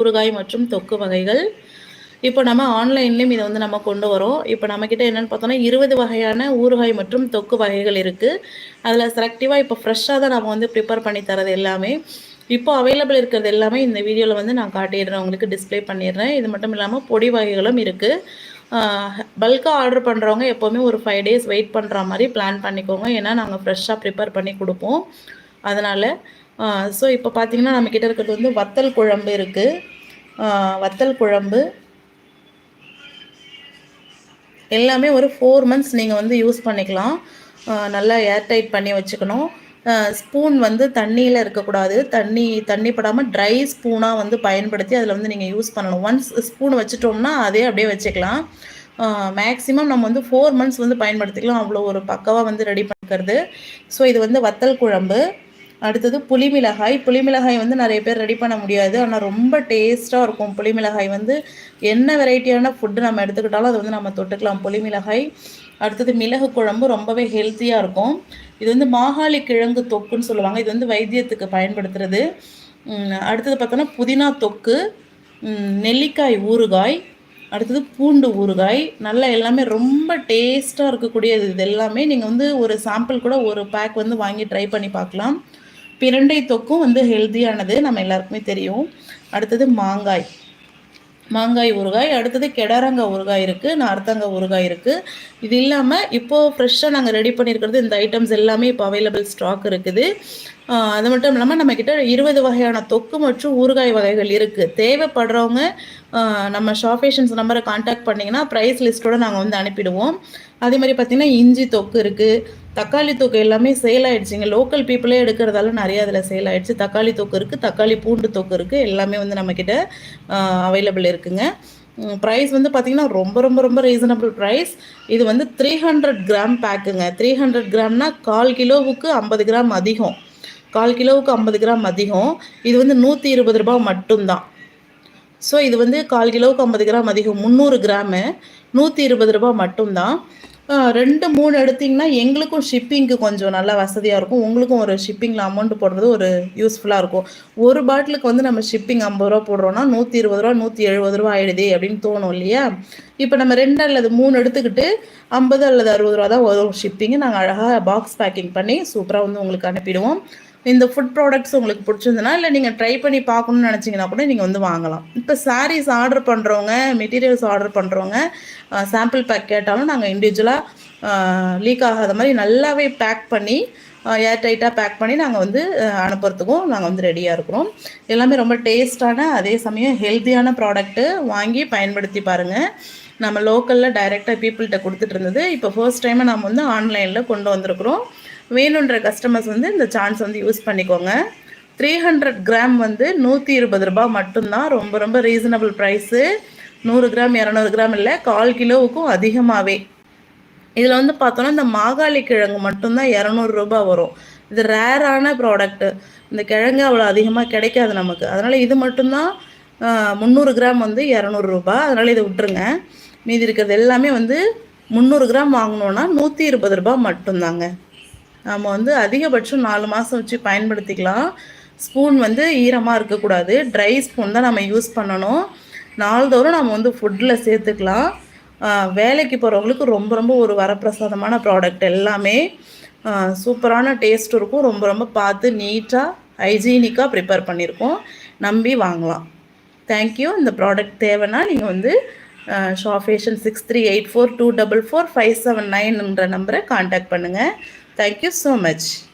ஊறுகாய் மற்றும் தொக்கு வகைகள். இப்போ நம்ம ஆன்லைன்லேயும் இதை வந்து நம்ம கொண்டு வரோம். இப்போ நம்மக்கிட்ட என்னென்னு பார்த்தோன்னா இருபது வகையான ஊறுகாய் மற்றும் தொக்கு வகைகள் இருக்குது அதில் செலக்டிவாக இப்போ ஃப்ரெஷ்ஷாக தான் நம்ம வந்து ப்ரிப்பேர் பண்ணி தரது எல்லாமே. இப்போ அவைலபிள் இருக்கிறது எல்லாமே இந்த வீடியோவில் வந்து நான் காட்டிடுறேன். உங்களுக்கு டிஸ்பிளே பண்ணிடுறேன். இது மட்டும் இல்லாமல் பொடி வகைகளும் இருக்குது பல்காக ஆர்டர் பண்ணுறவங்க எப்போவுமே ஒரு ஃபைவ் டேஸ் வெயிட் பண்ணுற மாதிரி பிளான் பண்ணிக்கோங்க. ஏன்னா நாங்கள் ஃப்ரெஷ்ஷாக ப்ரிப்பேர் பண்ணி கொடுப்போம். அதனால் ஸோ இப்போ பார்த்தீங்கன்னா நம்மக்கிட்ட இருக்கிறது வந்து வத்தல் குழம்பு இருக்குது வத்தல் குழம்பு. எல்லாமே ஒரு ஃபோர் மந்த்ஸ் நீங்கள் வந்து யூஸ் பண்ணிக்கலாம். நல்லா ஏர்டைட் பண்ணி வச்சுக்கணும். ஸ்பூன் வந்து தண்ணியில் இருக்கக்கூடாது. தண்ணி தண்ணி படாமல் ட்ரை ஸ்பூனாக வந்து பயன்படுத்தி அதில் வந்து நீங்கள் யூஸ் பண்ணணும். ஒன்ஸ் ஸ்பூன் வச்சுட்டோம்னா அதே அப்படியே வச்சுக்கலாம். மேக்ஸிமம் நம்ம வந்து ஃபோர் மந்த்ஸ் வந்து பயன்படுத்திக்கலாம். அவ்வளோ ஒரு பக்கவாக வந்து ரெடி பண்ணிக்கிறது. ஸோ இது வந்து வத்தல் குழம்பு. அடுத்தது புளி மிளகாய் புளி மிளகாய் வந்து நிறைய பேர் ரெடி பண்ண முடியாது. ஆனால் ரொம்ப டேஸ்ட்டாக இருக்கும் புளி மிளகாய் வந்து. என்ன வெரைட்டியான ஃபுட்டு நம்ம எடுத்துக்கிட்டாலும் அது வந்து நம்ம தொட்டுக்கலாம் புளி மிளகாய் அடுத்தது மிளகு குழம்பு ரொம்பவே ஹெல்த்தியாக இருக்கும். இது வந்து மாகாளி கிழங்கு தொக்குன்னு சொல்லுவாங்க. இது வந்து வைத்தியத்துக்கு பயன்படுத்துறது. அடுத்தது பார்த்தோன்னா புதினா தொக்கு நெல்லிக்காய் ஊறுகாய் அடுத்தது பூண்டு ஊறுகாய். நல்லா எல்லாமே ரொம்ப டேஸ்ட்டாக இருக்கக்கூடியது இது எல்லாமே. நீங்கள் வந்து ஒரு சாம்பிள் கூட ஒரு பேக் வந்து வாங்கி ட்ரை பண்ணி பார்க்கலாம். பிரண்டை தொக்கும் வந்து ஹெல்த்தியானது நம்ம எல்லாருக்குமே தெரியும். அடுத்தது மாங்காய். மாங்காய் ஊறுகாய் அடுத்தது கெடரங்க ஊறுகாய் இருக்குது நார்த்தங்க ஊறுகாய் இருக்குது இது இல்லாமல் இப்போது ஃப்ரெஷ்ஷாக நாங்கள் ரெடி பண்ணியிருக்கிறது இந்த ஐட்டம்ஸ் எல்லாமே இப்போ அவைலபிள் ஸ்டாக் இருக்குது. அது மட்டும் இல்லாமல் நம்மக்கிட்ட இருபது வகையான தொக்கு மற்றும் ஊறுகாய் வகைகள் இருக்குது தேவைப்படுறவங்க நம்ம ஷாஃபேஷன்ஸ் நம்பரை காண்டாக்ட் பண்ணிங்கன்னா ப்ரைஸ் லிஸ்ட்டோடு நாங்கள் வந்து அனுப்பிடுவோம். அதே மாதிரி பார்த்திங்கன்னா இஞ்சி தொக்கு இருக்குது தக்காளி தூக்கு எல்லாமே சேல் ஆகிடுச்சிங்க லோக்கல் பீப்புளே எடுக்கிறதால நிறைய அதில் சேல் ஆகிடுச்சு தக்காளி தூக்கு இருக்குது தக்காளி பூண்டு தூக்கு இருக்குது எல்லாமே வந்து நம்மக்கிட்ட அவைலபிள் இருக்குங்க. ப்ரைஸ் வந்து பார்த்திங்கன்னா ரொம்ப ரொம்ப ரொம்ப ரீசனபிள் ப்ரைஸ் இது வந்து த்ரீ ஹண்ட்ரட் கிராம் பேக்குங்க த்ரீ ஹண்ட்ரட் கிராம்னா கால் கிலோவுக்கு ஐம்பது கிராம் அதிகம். கால் கிலோவுக்கு ஐம்பது கிராம் அதிகம். இது வந்து நூற்றி இருபது ரூபா மட்டும்தான். ஸோ இது வந்து கால் கிலோவுக்கு ஐம்பது கிராம் அதிகம். முந்நூறு கிராமு நூற்றி இருபது ரூபா மட்டும்தான். ரெண்டு மூணு எடுத்திங்கன்னா எங்களுக்கும் ஷிப்பிங்க்கு கொஞ்சம் நல்லா வசதியாக இருக்கும். உங்களுக்கும் ஒரு ஷிப்பிங்கில் அமௌண்ட் போடுறது ஒரு யூஸ்ஃபுல்லாக இருக்கும். ஒரு பாட்டிலுக்கு வந்து நம்ம ஷிப்பிங் ஐம்பது ரூபா போடுறோன்னா நூற்றி இருபது ரூபா நூற்றி எழுபது ரூபா ஆயிடுது அப்படின்னு தோணும் இல்லையா? இப்போ நம்ம ரெண்டு அல்லது மூணு எடுத்துக்கிட்டு ஐம்பது அல்லது அறுபது ரூபா தான் வரும் ஷிப்பிங்கு நாங்கள் அழகாக பாக்ஸ் பேக்கிங் பண்ணி சூப்பராக வந்து உங்களுக்கு அனுப்பிடுவோம். இந்த ஃபுட் ப்ராடக்ட்ஸ் உங்களுக்கு பிடிச்சிருந்தனா இல்லை நீங்கள் ட்ரை பண்ணி பார்க்கணுன்னு நினச்சிங்கன்னா கூட நீங்கள் வந்து வாங்கலாம். இப்போ சாரீஸ் ஆர்டர் பண்ணுறவங்க மெட்டீரியல்ஸ் ஆர்டர் பண்ணுறவங்க சாம்பிள் பேக் கேட்டாலும் நாங்கள் இண்டிவிஜுவலாக லீக் ஆகாத மாதிரி நல்லாவே பேக் பண்ணி ஏர் டைட்டாக பேக் பண்ணி நாங்கள் வந்து அனுப்புறதுக்கும் நாங்கள் வந்து ரெடியாக இருக்கிறோம். எல்லாமே ரொம்ப டேஸ்டான அதே சமயம் ஹெல்த்தியான ப்ராடக்ட்டு வாங்கி பயன்படுத்தி பாருங்கள் நம்ம லோக்கலில் டைரெக்டாக பீப்புள்கிட்ட கொடுத்துட்டு இருந்தது. இப்போ ஃபர்ஸ்ட் டைமாக நம்ம வந்து ஆன்லைனில் கொண்டு வந்திருக்கிறோம். வேணுன்ற கஸ்டமர்ஸ் வந்து இந்த சான்ஸ் வந்து யூஸ் பண்ணிக்கோங்க. த்ரீ ஹண்ட்ரட் கிராம் வந்து நூற்றி இருபது ரூபா மட்டும்தான். ரொம்ப ரொம்ப ரீசனபிள் ப்ரைஸு நூறு கிராம் இரநூறு கிராம் இல்லை கால் கிலோவுக்கும் அதிகமாகவே இதில் வந்து பார்த்தோன்னா இந்த மாகாளி கிழங்கு மட்டும்தான் இரநூறுபா வரும். இது ரேரான ப்ராடக்ட்டு இந்த கிழங்கு அவ்வளோ அதிகமாக கிடைக்காது நமக்கு. அதனால் இது மட்டும்தான் முந்நூறு கிராம் வந்து இரநூறுபா அதனால் இதை விட்டுருங்க. மீதி இருக்கிறது எல்லாமே வந்து முந்நூறு கிராம் வாங்கினோன்னா நூற்றி இருபது ரூபா மட்டும்தாங்க. நம்ம வந்து அதிகபட்சம் நாலு மாதம் வச்சு பயன்படுத்திக்கலாம். ஸ்பூன் வந்து ஈரமாக இருக்கக்கூடாது. ட்ரை ஸ்பூன் தான் நம்ம யூஸ் பண்ணணும். நாள்தோறும் நம்ம வந்து ஃபுட்டில் சேர்த்துக்கலாம். வேலைக்கு போகிறவங்களுக்கு ரொம்ப ரொம்ப ஒரு வரப்பிரசாதமான ப்ராடக்ட் எல்லாமே சூப்பரான டேஸ்ட் இருக்கும். ரொம்ப ரொம்ப பார்த்து நீட்டாக ஹைஜீனிக்காக ப்ரிப்பேர் பண்ணியிருக்கோம். நம்பி வாங்கலாம். தேங்க்யூ இந்த ப்ராடக்ட் தேவைன்னா நீங்கள் வந்து ஷாஃபேஷன் six three eight four two double four five seven நைன்ன்ற நம்பரை காண்டாக்ட் பண்ணுங்கள் Thank you so much.